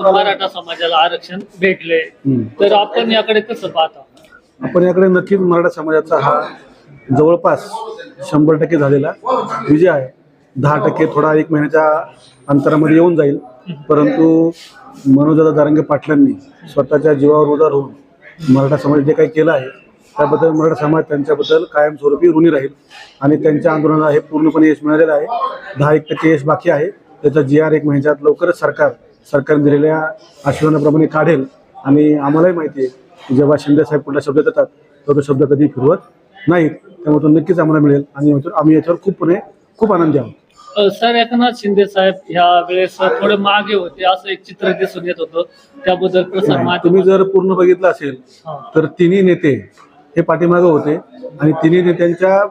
मराठा समाजाला आरक्षण भेटले. तर आपण याकडे कसं पाहता? आपण याकडे नक्कीच मराठा समाजाचा हा जवळपास शंभर टक्के झालेला विजय आहे. दहा टक्के थोडा एक महिन्याच्या अंतरामध्ये येऊन जाईल. परंतु मनोजदादा दारंगे पाटलांनी स्वतःच्या जीवावर उदार होऊन मराठा समाज जे काही केलं आहे त्याबद्दल मराठा समाज त्यांच्याबद्दल कायमस्वरूपी ऋणी राहील. आणि त्यांच्या आंदोलनाला हे पूर्णपणे यश मिळालेलं आहे. दहा एक टक्के यश बाकी आहे. त्याचा जी आर एक महिन्यात लवकरच सरकार सरकारने दिलेल्या आश्वासनाप्रमाणे काढेल. आणि आम्हालाही माहिती आहे की जेव्हा शिंदे साहेब कुठला शब्द देतात तर तो शब्द कधी फिरवत नाहीत. त्यामुळे तो नक्कीच आम्हाला मिळेल. आणि आम्ही याच्यावर खूपपणे खूप आनंदी आहोत. सर एकनाथ शिंदे साहेब ह्या वेळेस थोडे मागे होते असं एक चित्र दिसून येत होतं. त्याबद्दल तुम्ही जर पूर्ण बघितलं असेल. तर तिन्ही नेते हे पाठीमागं होते. आणि तिन्ही नेत्यांच्या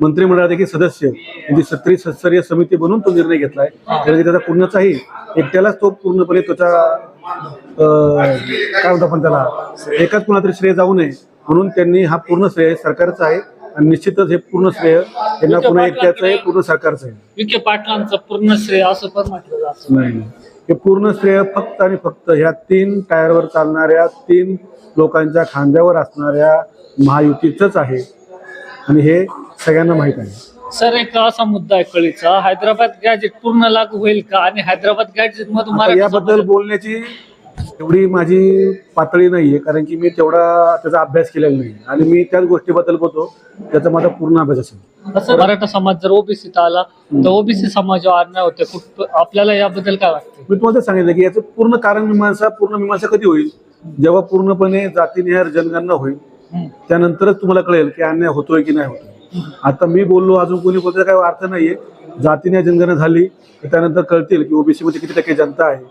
मंत्रिमंडळात देखील सदस्य म्हणजे सत्री सत्सर्य समिती बनवून तो निर्णय घेतलाय. त्याचा पूर्णचाही एकट्यालाच तो पूर्णपणे त्याचा काय म्हणतो आपण त्याला एकाच कुणा तरी श्रेय जाऊ नये. म्हणून त्यांनी हा पूर्ण श्रेय सरकारचा आहे आणि निश्चितच हे पूर्ण श्रेय त्यांना पुन्हा एकट्याचं आहे पूर्ण सरकारचं आहे. विखे पाटलांचं पूर्ण श्रेय असं पण म्हटलं जातं. नाही. हे पूर्ण श्रेय फक्त आणि फक्त ह्या तीन टायरवर चालणाऱ्या तीन लोकांच्या खांद्यावर असणाऱ्या महायुतीचंच आहे. आणि हे सगळ्यांना माहीत आहे. सर एक असा मुद्दा आहे कळीचा. हैदराबाद गॅजेट पूर्ण लागू होईल का? आणि हैदराबाद गॅजेट मधून आता याबद्दल समाज- बोलण्याची एवढी माझी पातळी नाहीये कारण की मी तेवढा त्याचा अभ्यास केलेला नाही आणि मी त्याच गोष्टीबद्दल बोलतो त्याचा माझा पूर्ण अभ्यास असेल. असं मराठा समाज जर ओबीसीत आला तर ओबीसी समाजावर अन्याय होते. कुठ आपल्याला याबद्दल काय वाटतं मी तुम्हाला सांगितलं की याचं पूर्ण कारण मीमांसा पूर्ण मीमांसा कधी होईल? जेव्हा पूर्णपणे जातीनिहार जनगणना होईल. त्यानंतरच तुम्हाला कळेल की अन्याय होतोय की नाही होतोय. आता मी बोललो अजून कोणी बोलतो काही अर्थ नाहीये. जातीने जनगणना झाली तर त्यानंतर कळतील की ओबीसी मध्ये किती टक्के जनता आहे.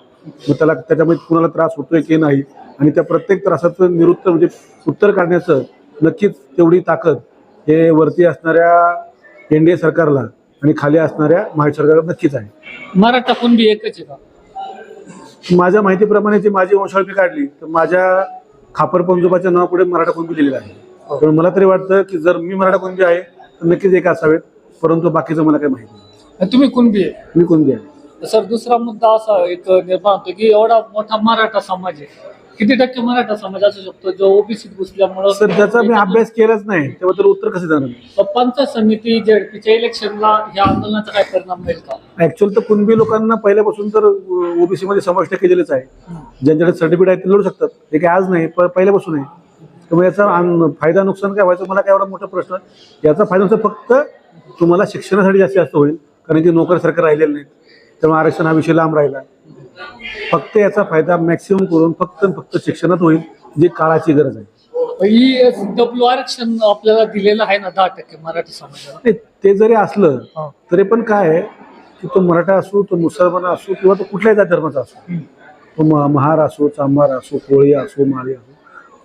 मग त्याला त्याच्यामध्ये कुणाला त्रास होतोय की नाही? आणि त्या प्रत्येक त्रासाचं निरुत्तर म्हणजे उत्तर काढण्याचं नक्कीच तेवढी ताकद हे वरती असणाऱ्या एनडीए सरकारला आणि खाली असणाऱ्या महायुती सरकारला नक्कीच आहे. मराठा कुणबी एकच आहे का माझ्या माहितीप्रमाणे जी माझी वंशावळी काढली तर माझ्या खापर पंजोबाच्या नावापुढे मराठा कुणबी लिहिलेलं आहे. तर मला तरी वाटतं की जर मी मराठा कुणबी आहे तर नक्कीच एक असावेत. परंतु बाकीचं मला काही माहिती नाही. आणि तुम्ही कुणबी आहे? मी कुणबी आहे? सर दुसरा मुद्दा असा एक निर्माण होतो की एवढा मोठा मराठा समाज आहे. किती टक्के मराठा समाज असू शकतो? जो ओबीसी घुसल्यामुळं सर त्याचा मी अभ्यास केलाच नाही. तेव्हा तर उत्तर कसं जाणार? पंचायत समिती जेडपीच्या इलेक्शनला या आंदोलनाचा काय परिणाम होईल का? ऍक्च्युअल तर कुणबी लोकांना पहिल्यापासून तर ओबीसी मध्ये समाविष्ट केलेलंच आहे. ज्यांच्याकडे सर्टिफिकेट आहे ते लढू शकतात. हे काय आज नाही प- पहिल्यापासून आहे. त्यामुळे याचा फायदा नुकसान काय व्हायचं मला काय एवढा मोठा प्रश्न याचा फायदा नुकसान फक्त तुम्हाला शिक्षणासाठी जास्तीत जास्त होईल कारण की नोकर सरकार राहिलेलं नाही त्यामुळे आरक्षण हा विषय लांब राहिला. फक्त याचा फायदा मॅक्सिमम करून फक्त फक्त शिक्षणात होईल जी काळाची गरज आहे. डब्ल्यू आरक्षण आपल्याला दिलेलं आहे ना दहा टक्के मराठी समाजाला? ते जरी असलं. तरी पण काय आहे की तो मराठा असो तो मुसलमान असो किंवा तो कुठल्याही धर्माचा असो. तो महार असो चांभार असो कोळी असो माळी असो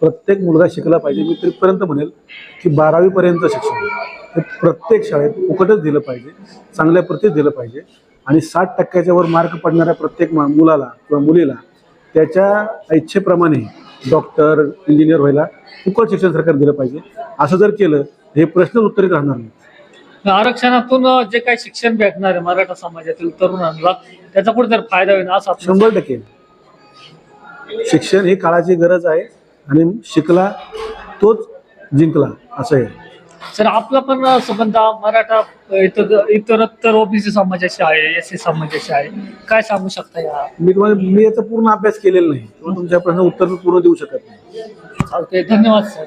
प्रत्येक मुलगा शिकला पाहिजे. मी तरीपर्यंत म्हणेल की बारावीपर्यंत शिक्षण हे प्रत्येक शाळेत फुकटच दिलं पाहिजे चांगल्या प्रतीत दिलं पाहिजे. आणि साठ टक्क्याच्या वर मार्क पडणाऱ्या प्रत्येक मा- मुलाला किंवा मुलीला त्याच्या इच्छेप्रमाणे डॉक्टर इंजिनियर व्हायला फुकट शिक्षण सरकार दिलं पाहिजे. असं जर केलं हे प्रश्न उत्तरित राहणार नाही. आरक्षणातून जे काही शिक्षण भेटणार आहे मराठा समाजातील तरुणांना त्याचा कुठेतरी फायदा होईल असं शंभर टक्के. शिक्षण ही काळाची गरज आहे. आणि शिकला तोच जिंकला असं आहे. सर आपला पण संबंध मराठा इतर इतरत्तर ओबीसी समाजाशी आहे एस सी समाजाशी आहे. काय सांगू शकता या? मी तुम्हाला मी याचा पूर्ण अभ्यास केलेला नाही. तुमच्या प्रश्न उत्तर मी पूर्ण देऊ शकत नाही. चालते धन्यवाद सर.